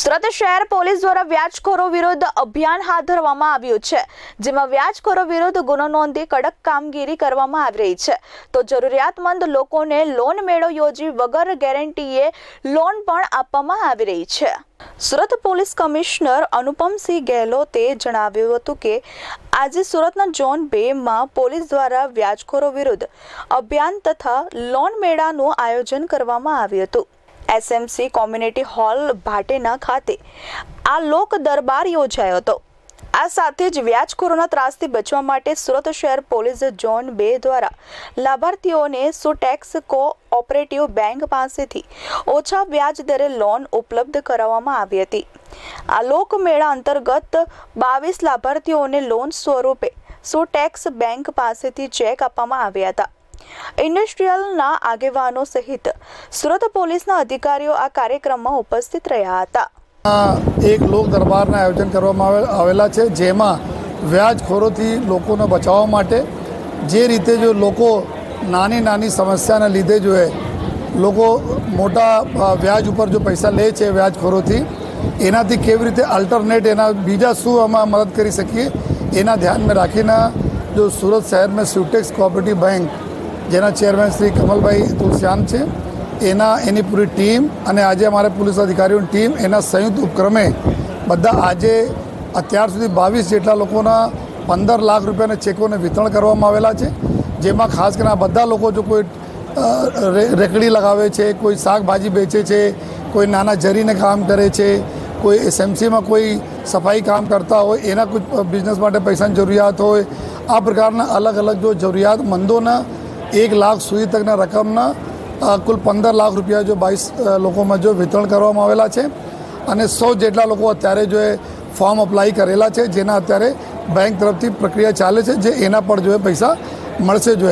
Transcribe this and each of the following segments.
સુરત શહેર પોલીસ દ્વારા વ્યાજખોરો વિરુદ્ધ અભિયાન હાથ ધરવામાં આવ્યું છે, જેમાં વ્યાજખોરો વિરુદ્ધ ગુનો નોંધી કડક કામગીરી કરવામાં આવી રહી છે. તો જરૂરિયાતમંદ લોકોને લોન મેળો યોજી વગર ગેરંટીએ લોન પણ આપવામાં આવી રહી છે. સુરત પોલીસ કમિશનર અનુપમસિંહ ગેહલોતે જણાવ્યું હતું કે, આજે સુરતના ઝોન બે માં પોલીસ દ્વારા વ્યાજખોરો વિરુદ્ધ અભિયાન તથા લોન મેળાનું આયોજન કરવામાં આવ્યું હતું. એસએમસી કોમ્યુનિટી હોલ ભાટેના ખાતે. આ લોક દરબાર યોજાયો હતો. આ સાથે જ વ્યાજખોરોના ત્રાસથી બચવા માટે સુરત શહેર પોલીસ ઝોન બે દ્વારા લાભાર્થીઓને સુટેક્સ કો ઓપરેટિવ બેંક પાસેથી ઓછા વ્યાજ દરે લોન ઉપલબ્ધ કરાવવામાં આવી હતી. આ લોકમેળા અંતર્ગત બાવીસ લાભાર્થીઓને લોન સ્વરૂપે સુટેક્સ બેંક પાસેથી ચેક આપવામાં આવ્યા હતા. ઇન્ડસ્ટ્રીયલના આગેવાનો સહિત સુરત પોલીસના અધિકારીઓ આ કાર્યક્રમમાં ઉપસ્થિત રહ્યા હતા. એક લોક દરબારના આયોજન કરવામાં આવે- આવેલા છે, જેમાં વ્યાજખોરોથી લોકોને બચાવવા માટે જે રીતે જો લોકો નાની નાની સમસ્યાને લીધે જો લોકો મોટા વ્યાજ ઉપર જો પૈસા લે છે વ્યાજખોરોથી, એનાથી કેવી રીતે અલ્ટરનેટ એના બીજા શું આમાં મદદ કરી શકીએ, એના ધ્યાનમાં રાખીને જો સુરત શહેરમાં સ્યુટેક્સ કોઓપરેટિવ બેંક જેના ચેરમેન શ્રી કમલભાઈ તુલશ્યામ છે. એના, એની પૂરી ટીમ અને આજે અમારે પોલીસ અધિકારીઓની ટીમ એના સંયુક્ત ઉપક્રમે બધા આજે અત્યાર સુધી બાવીસ જેટલા લોકોના પંદર લાખ રૂપિયાના ચેકોને વિતરણ કરવામાં આવેલા છે. જેમાં ખાસ કરીને બધા લોકો જો કોઈ રેકડી લગાવે છે, કોઈ શાકભાજી વેચે છે, કોઈ નાના જરીને કામ કરે છે, કોઈ એસએમસીમાં કોઈ સફાઈ કામ કરતા હોય, એના કોઈ બિઝનેસ માટે પૈસાની જરૂરિયાત હોય, આ પ્રકારના અલગ અલગ જો જરૂરિયાતમંદોના એક લાખ સુધી તકના રકમના કુલ પંદર લાખ રૂપિયા જો બાવીસ લોકોમાં જો વિતરણ કરવામાં આવેલા છે. અને સો જેટલા લોકો અત્યારે જો એ ફોર્મ અપ્લાય કરેલા છે, જેના અત્યારે બેંક તરફથી પ્રક્રિયા ચાલે છે, જે એના પર જો પૈસા મળશે જો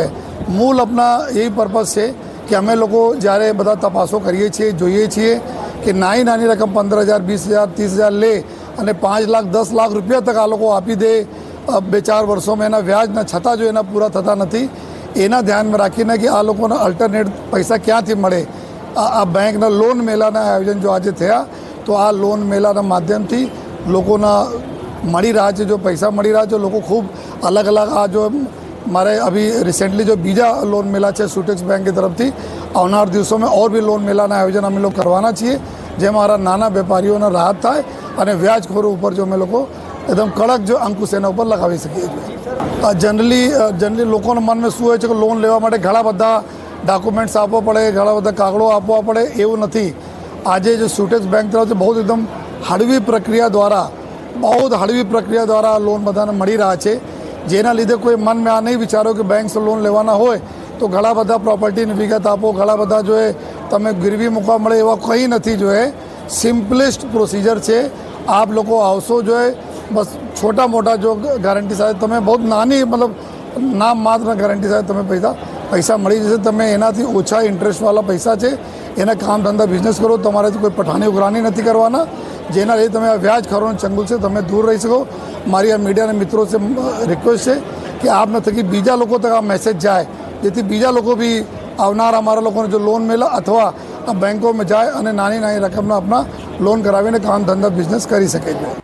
મૂળ આપણા એ પર્પઝ છે કે અમે લોકો જ્યારે બધા તપાસો કરીએ છીએ, જોઈએ છીએ કે નાની નાની રકમ પંદર હજાર, વીસ હજાર, ત્રીસ હજાર લે અને પાંચ લાખ, દસ લાખ રૂપિયા તક આ લોકો આપી દે બે ચાર વર્ષોમાં એના વ્યાજના છતાં જો એના પૂરા થતા નથી. એના ધ્યાનમાં રાખીને કે આ લોકોને અલ્ટરનેટ પૈસા ક્યાંથી મળે? આ બેંકના લોન મેળાના આયોજન જો આજે થયા, તો આ લોન મેળાના માધ્યમથી લોકોના મળી રહ્યા છે, જો પૈસા મળી રહ્યા છે, લોકો ખૂબ અલગ અલગ આ જો મારે અભી રિસેન્ટલી જો બીજા લોન મેળા છે સુટેક્સ બેંક તરફથી, આવનાર દિવસોમાં ઓર બી લોન મેળાના આયોજન અમે લોકો કરવાના છીએ જેમાં મારા નાના વેપારીઓને રાહત થાય અને વ્યાજખોરો ઉપર જો અમે લોકો એકદમ કડક જો અંકુશ એના ઉપર લગાવી શકીએ છીએ. જનરલી જનરલી લોકોના મનમાં શું હોય છે કે લોન લેવા માટે ઘણા બધા ડોક્યુમેન્ટ્સ આપવા પડે, ઘણા બધા કાગળો આપવા પડે એવું નથી. આજે જે સુટેક્સ બેંક તરફથી બહુ એકદમ હળવી પ્રક્રિયા દ્વારા, બહુ જ હળવી પ્રક્રિયા દ્વારા લોન બધાને મળી રહ્યા છે. જેના લીધે કોઈ મનમાં આ નહીં વિચારો કે બેંક્સ લોન લેવાના હોય તો ઘણા બધા પ્રોપર્ટીની વિગત આપો, ઘણા બધા જો તમે ગીરવી મૂકવા મળે એવા કંઈ નથી જો સિમ્પલેસ્ટ પ્રોસિજર છે. આપ લોકો આવશો જો એ બસ છોટા મોટા જો ગારંટી સાથે તમે બહુ નાની મતલબ નામ માત્ર ગારંટી સાથે તમે પૈસા પૈસા મળી જશે તમે એનાથી ઓછા ઇન્ટરેસ્ટવાળા પૈસા છે એના કામ ધંધા બિઝનેસ કરો તમારાથી કોઈ પઠાણી ઉઘરાણી નથી કરવાના જેના લીધે તમે આ વ્યાજ ખરોનું ચંગુલ છે તમે દૂર રહી શકો મારી આ મીડિયાના મિત્રો છે રિક્વેસ્ટ છે કે આપના થકી બીજા લોકો તક આ મેસેજ જાય જેથી બીજા લોકો બી આવનાર અમારા લોકોને જો લોન મેળે અથવા આ બેંકોમાં જાય અને નાની નાની રકમના આપણા લોન કરાવીને કામ ધંધા બિઝનેસ કરી શકે છે